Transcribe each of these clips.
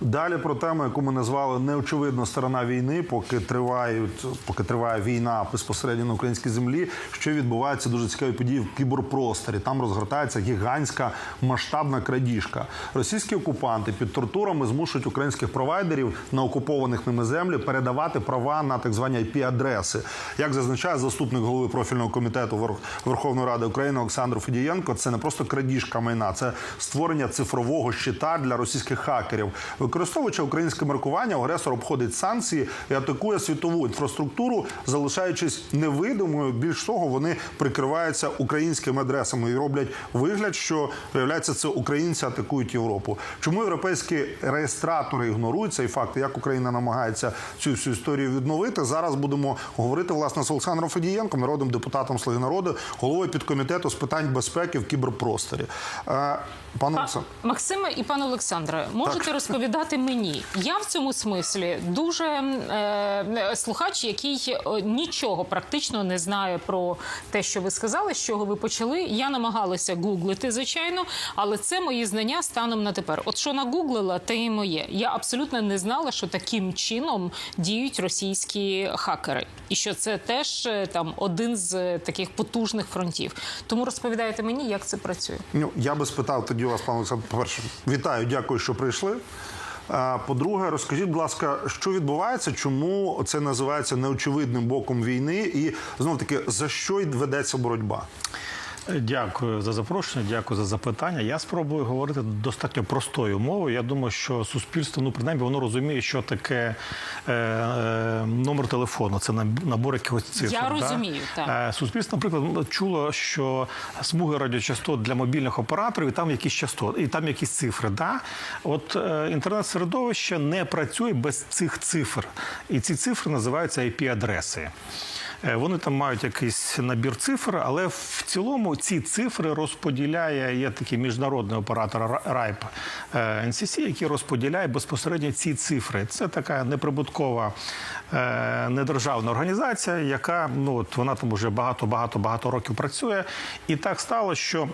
Далі про тему, яку ми назвали неочевидна сторона війни, поки тривають, поки триває війна безпосередньо на українській землі. Що відбувається дуже цікаві події в кіберпросторі. Там розгортається гігантська масштабна крадіжка. Російські окупанти під тортурами змушують українських провайдерів на окупованих ними землі передавати права на так звані IP-адреси. Як зазначає заступник голови профільного комітету Вер- Верховної Ради України Олександр Федієнко, це не просто крадіжка майна, це створення цифрового щита для російських хакерів. Використовуючи українське маркування, агресор обходить санкції і атакує світову інфраструктуру, залишаючись невидимою. Більш того, вони прикриваються українськими адресами і роблять вигляд, що виявляється, це українці атакують Європу. Чому європейські реєстратори ігнорують цей факт? Як Україна намагається цю всю історію відновити? Зараз будемо говорити власне з Олександром Федієнком, народним депутатом Слуги народу, головою підкомітету з питань безпеки в кіберпросторі. Пане Па- Олександр. Максиме і пане Олександре, можете розповідати мені? Я в цьому смислі дуже е, слухач, який е, нічого практично не знає про те, що ви сказали, з чого ви почали. Я намагалася гуглити, звичайно, але це мої знання станом на тепер. От що нагуглила, те і моє. Я абсолютно не знала, що таким чином діють російські хакери, і що це теж е, там один з е, таких потужних фронтів. Тому розповідайте мені, як це працює. Ну, я би спитав тоді вас, пане Олександр, по-перше, вітаю, дякую, що прийшли. По-друге, розкажіть, будь ласка, що відбувається, чому це називається неочевидним боком війни, і знов таки за що й ведеться боротьба? Дякую за запрошення, дякую за запитання. Я спробую говорити достатньо простою мовою. Я думаю, що суспільство, ну принаймні, воно розуміє, що таке е, е, номер телефону. Це наб- набор якихось цифр. Я да? розумію, так. Е, Суспільство, наприклад, чуло, що смуги радіочастот для мобільних операторів, і там якісь частоти, і там якісь цифри. Да? От е, інтернет-середовище не працює без цих цифр. І ці цифри називаються IP-адреси. Е, Вони там мають якийсь набір цифр, але в цілому ці цифри розподіляє є такий міжнародний оператор Ра- RIPE е, NCC, який розподіляє безпосередньо ці цифри. Це така неприбуткова е, недержавна організація, яка ну от вона там вже багато багато багато років працює, і так стало, що.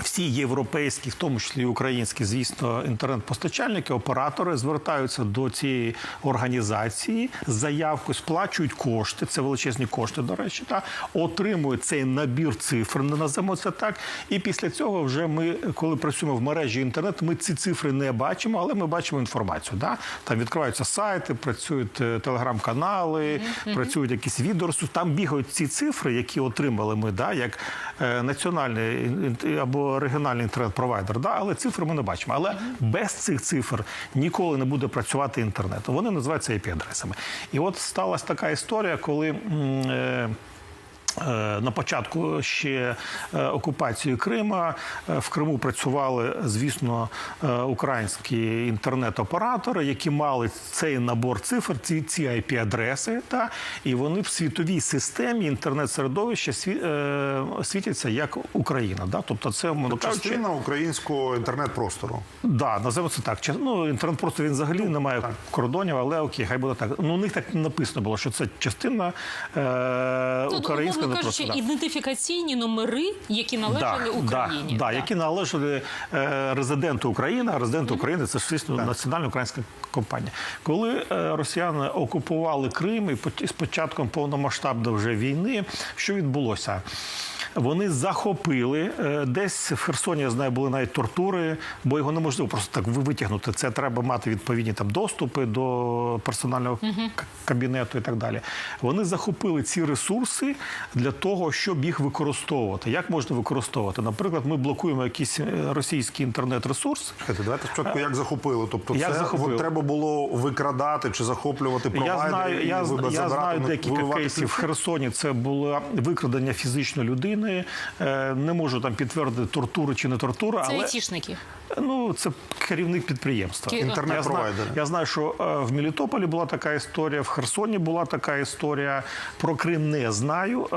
Всі європейські, в тому числі і українські, звісно, інтернет-постачальники, оператори звертаються до цієї організації з заявкою, сплачують кошти, це величезні кошти, до речі, та отримують цей набір цифр, не називаємо це так. І після цього вже ми, коли працюємо в мережі інтернет, ми ці цифри не бачимо, але ми бачимо інформацію. Да? Там відкриваються сайти, працюють е, телеграм-канали, працюють якісь відеоресурси. Там бігають ці цифри, які отримали ми, да, як е, національний або регіональний інтернет-провайдер. Да? Але цифри ми не бачимо. Але без цих цифр ніколи не буде працювати інтернет. Вони називаються IP-адресами. І от сталася така історія, коли. е, На початку ще е, окупації Крима е, в Криму працювали, звісно, е, українські інтернет-оператори, які мали цей набор цифр, ці, ці IP-адреси, та і вони в світовій системі інтернет-середовища сві- е, світяться як Україна. Да? Тобто, це Частина українського інтернет-простору. Да, називаємо це так. Ну, інтернет просто він взагалі не має кордонів, але окей, хай буде так. Ну, у них так написано було, що це частина е, Ну, не кажучи, просто. да. ідентифікаційні номери, які належали Україні. Да, да, Так. які належали е, резиденту України, а резидент України це ж да. національна українська компанія. Коли е, росіяни окупували Крим і з початком повномасштабної вже війни, що відбулося? Вони захопили е, десь в Херсоні, я знаю, були навіть тортури, бо його неможливо просто так витягнути. Це треба мати відповідні там доступи до персонального кабінету і так далі. Вони захопили ці ресурси для того, щоб їх використовувати. Як можна використовувати? Наприклад, ми блокуємо якийсь е, російський інтернет-ресурс. Давайте спочатку як захопили. Тобто, Як це захопили? треба було викрадати чи захоплювати провайдери. Я знаю, я, я знаю декілька кейсів в? Херсоні. Це було викрадення фізичної людини. Е, Не можу там підтвердити тортури чи не тортура, Це але айтішники. ну це керівник підприємства. Кі- Я я знаю, що е, в Мелітополі була така історія, в Херсоні була така історія. Про Крим не знаю. Е,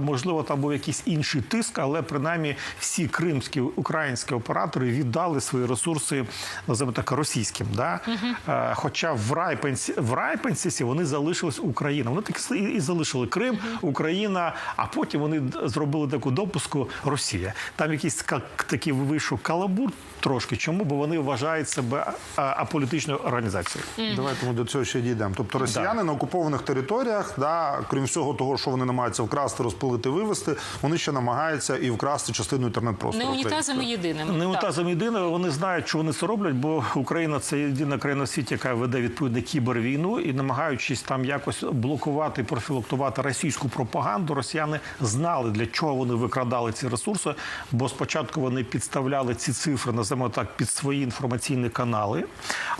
Можливо, там був якийсь інший тиск, але принаймні всі кримські українські оператори віддали свої ресурси, називаємо так, російським. Да? Е, Хоча в Райпенсі в Райпенсісі вони залишились Україна. Вони так і залишили Крим, Україна, а потім вони д- зробили таку допуску Росія. Там якийсь такий вийшов калабур трошки. Чому? Бо вони вважають себе аполітичною організацією. Давайте ми до цього ще дійдемо. Тобто росіяни на окупованих територіях, да, крім всього того, що вони намагаються вкрасти, розпилити, вивезти, вони ще намагаються і вкрасти частину інтернет-простору. Не унітазами єдиними. Не унітазом єдине, вони знають, що вони це роблять, бо Україна це єдина країна в світі, яка веде відповідно кібервійну, і намагаючись там якось блокувати, профілактувати російську пропаганду, росіяни знали для чого вони викрадали ці ресурси. Бо спочатку вони підставляли ці цифри, називаємо так, під свої інформаційні канали.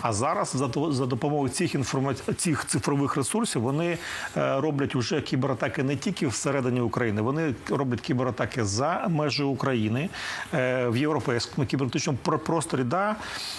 А зараз за за допомогою цих інформа... цих цифрових ресурсів вони е, роблять уже кібератаки не тільки всередині України, вони роблять кібератаки за межі України е, в європейському кібернетичному про- просторі. Да,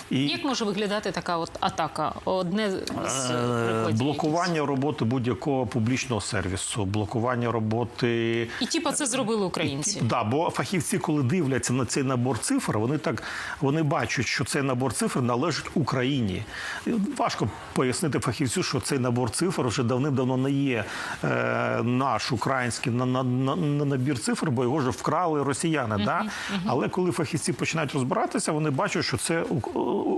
і Як може виглядати така от атака? Одне з е, блокування роботи будь-якого публічного сервісу, блокування роботи. І типа це зробили українці. Да, бо фахівці, коли дивляться на цей набор цифр, вони так вони бачать, що цей набор цифр належить Україні. І важко пояснити фахівцю, що цей набор цифр вже давним-давно не є е, наш український на, на, на, на набір цифр, бо його вже вкрали росіяни. да? Але коли фахівці починають розбиратися, вони бачать, що це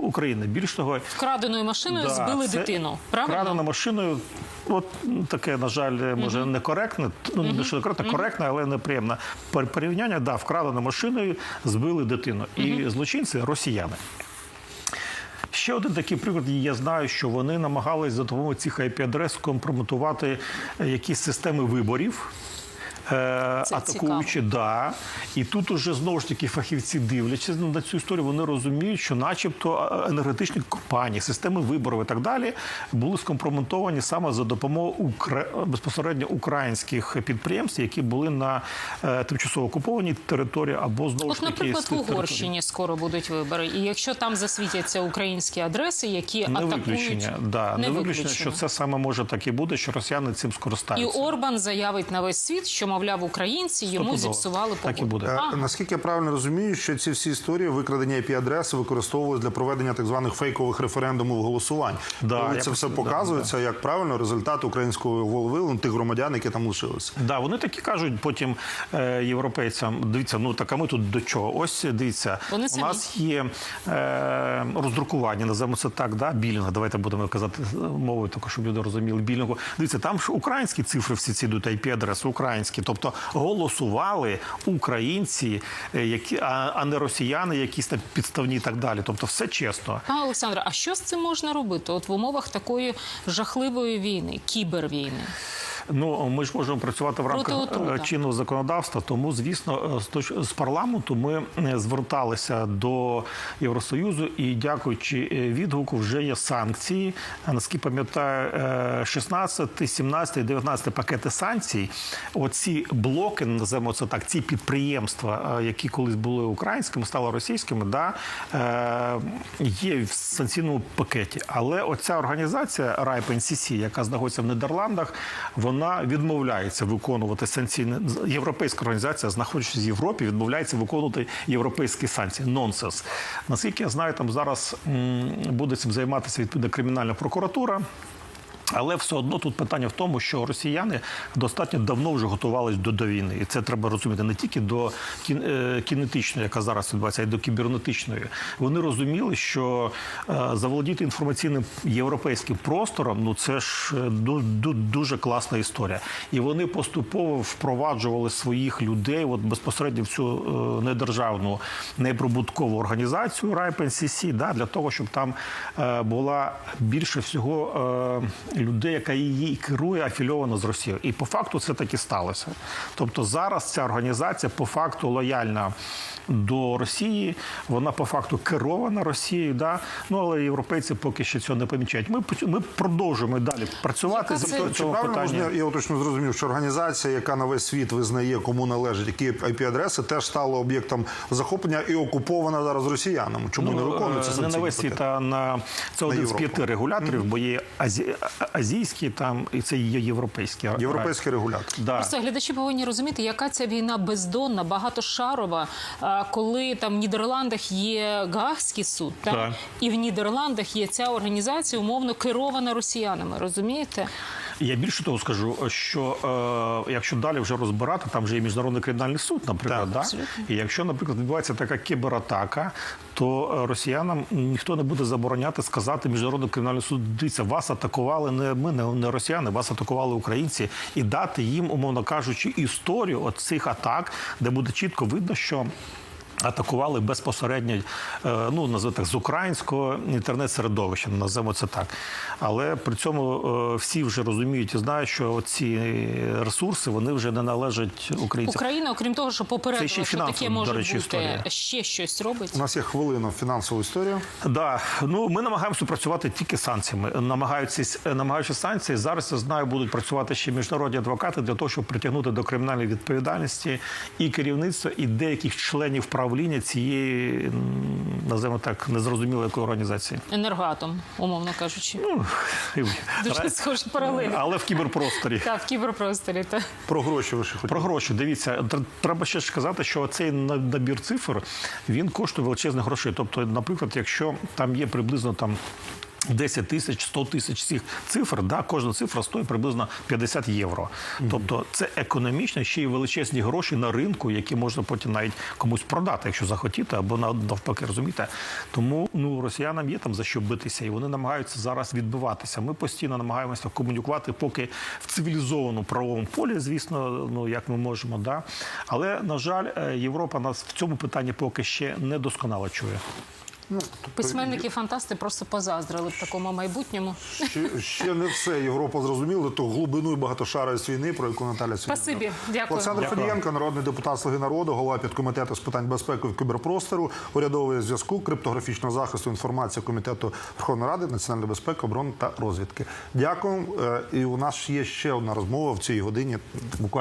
Україна. Більш того, Вкраденою машиною Да, збили це дитину. Правильно? Вкрадена машиною. От таке, на жаль, може некоректне, ну не що некоректне, коректне, але неприємне порівняння. Да, вкрадено машиною збили дитину. І злочинці росіяни. Ще один такий приклад. Я знаю, що вони намагались за допомогою цих IP-адрес компрометувати е, якісь системи виборів. Е, Це Атакуючи, да. І тут уже знову ж таки фахівці дивлячись на цю історію, вони розуміють, що, начебто, е, енергетичні компанії, системи виборів і так далі були скомпрометовані саме за допомогою укра... безпосередньо українських підприємств, які були на е, тимчасово окупованій території або знову ж таки наприклад, в території. Угорщині скоро будуть вибори, і якщо там засвітяться українські адреси, які Не атакують, виключення, да, не, виключення, що це саме може так і буде, що росіяни цим І. Орбан заявить на весь світ, що мовляв українці йому Стопудово. зіпсували погоду. Так і буде. Е, Ага. Наскільки я правильно розумію, що ці всі історії викрадення IP-адреси використовувалися для проведення так званих фейкових референдумів голосувань. Да, Коли це все просто- да, показується, як правильно результат українського волевилу тих громадян, які там лишилися. Да, вони такі кажуть потім е, європейцям. Дивіться, ну так а ми тут до чого? Ось дивіться, Вони у самі. нас є е, роздрукування, називаємо це так, да, білінг. Давайте будемо казати мовою, також щоб люди розуміли білінгу. Дивіться, там ж українські цифри всі ці йдуть, IP-адреси українські. Тобто голосували українці, е, які а, не росіяни, якісь там підставні і так далі. Тобто, все чесно. Пане Олександре, а що з цим можна робити? От в умовах такої жахливої війни, кібервійни? Ну ми ж можемо працювати в рамках е, чинного законодавства. Тому, звісно, е, з парламенту ми е, зверталися до Євросоюзу, і дякуючи відгуку, вже є санкції. Наскільки пам'ятаю, е, 16, 17, 19 пакети санкцій. Оці блоки, називаємо це так, ці підприємства, які колись були українськими, стали російськими, да, є в санкційному пакеті. Але оця організація RIPE NCC, яка знаходиться в Нідерландах, вона відмовляється виконувати санкційне європейська організація, знаходячись в Європі, відмовляється виконувати європейські санкції. Нонсенс. Наскільки я знаю, там зараз буде цим займатися відповідна кримінальна прокуратура. Але все одно тут питання в тому, що росіяни достатньо давно вже готувалися до, до війни, і це треба розуміти не тільки до е, кінетичної, яка зараз відбувається, а й до кібернетичної. Вони розуміли, що е, заволодіти інформаційним європейським простором ну це ж е, ду, ду, дуже класна історія. І вони поступово впроваджували своїх людей, от безпосередньо в цю е, недержавну неприбуткову організацію RIPE-NCC, да, для того, щоб там е, була більше всього е, людей, яка її керує, афільована з Росією. І по факту це так і сталося. Тобто зараз ця організація по факту лояльна до Росії, вона по факту керована Росією. Да? Ну але європейці поки що цього не помічають. Ми, ми продовжуємо далі працювати з це- цього питання. можна, я точно зрозумів, що організація, яка на весь світ визнає, кому належать які IP-адреси, теж стала об'єктом захоплення і окупована зараз росіянами. Чому не виконується Ну, е, не на весь світ, а на це один з п'яти регуляторів, бо є азі... а- азійський там і це є європейський. Європейський регулятор. Да. Просто глядачі повинні розуміти, яка ця війна бездонна, багатошарова, коли там в Нідерландах є Гаагський суд, так? Да. і в Нідерландах є ця організація умовно керована росіянами. Розумієте? Я більше того скажу, що е, якщо далі вже розбирати, там вже є міжнародний кримінальний суд, наприклад, Так, да? і якщо, наприклад, відбувається така кібератака, то е, росіянам ніхто не буде забороняти сказати міжнародний кримінальний суд, дивіться, вас атакували не ми, не, не росіяни, вас атакували українці, і дати їм, умовно кажучи, історію от цих атак, де буде чітко видно, що. Атакували безпосередньо, е, ну називаємо так, з українського інтернет-середовища, називаємо це так. Але при цьому е, всі вже розуміють і знають, що ці ресурси вони вже не належать українцям. Україна, окрім того, що Це попередила, й що таке може речі, бути, історія. ще щось робить. У нас є хвилина в фінансову історію. Да, ну ми намагаємося працювати тільки санкціями. Намагаючись, намагаючись санкції, зараз я знаю, будуть працювати ще міжнародні адвокати для того, щоб притягнути до кримінальної відповідальності і керівництва, і деяких членів правління цієї називаємо так незрозумілої якої організації. Енергоатом, умовно кажучи. Ну, Дуже схожі паралелі. але в кіберпросторі. Так, в кіберпросторі. Та. Про гроші ви ще хотіли. Про гроші. Дивіться, треба ще сказати, що цей набір цифр він коштує величезних грошей. Тобто, наприклад, якщо там є приблизно там. 10 тисяч, 100 тисяч цих цифр, да, кожна цифра стоїть приблизно 50 євро. Тобто це економічно ще й величезні гроші на ринку, які можна потім навіть комусь продати, якщо захотіти, або навпаки, розумієте. Тому ну, росіянам є там за що битися, і вони намагаються зараз відбиватися. Ми постійно намагаємося комунікувати, поки в цивілізованому правовому полі, звісно, ну як ми можемо, да. Але на жаль, е, Європа нас в цьому питанні поки ще не досконало чує. Ну, тобто, Письменники фантасти просто позаздрили в такому майбутньому. Ще, ще не все Європа зрозуміла, то глибину і багатошаровість війни, про яку Наталя сьогодні. Спасибі, дякую. Олександр Дякую. Федієнко, народний депутат Слуги народу, голова підкомітету з питань безпеки в кіберпростору, урядового зв'язку, криптографічного захисту інформації комітету Верховної Ради, національної безпеки, оборони та розвідки. Дякую. Е, І у нас є ще одна розмова в цій годині.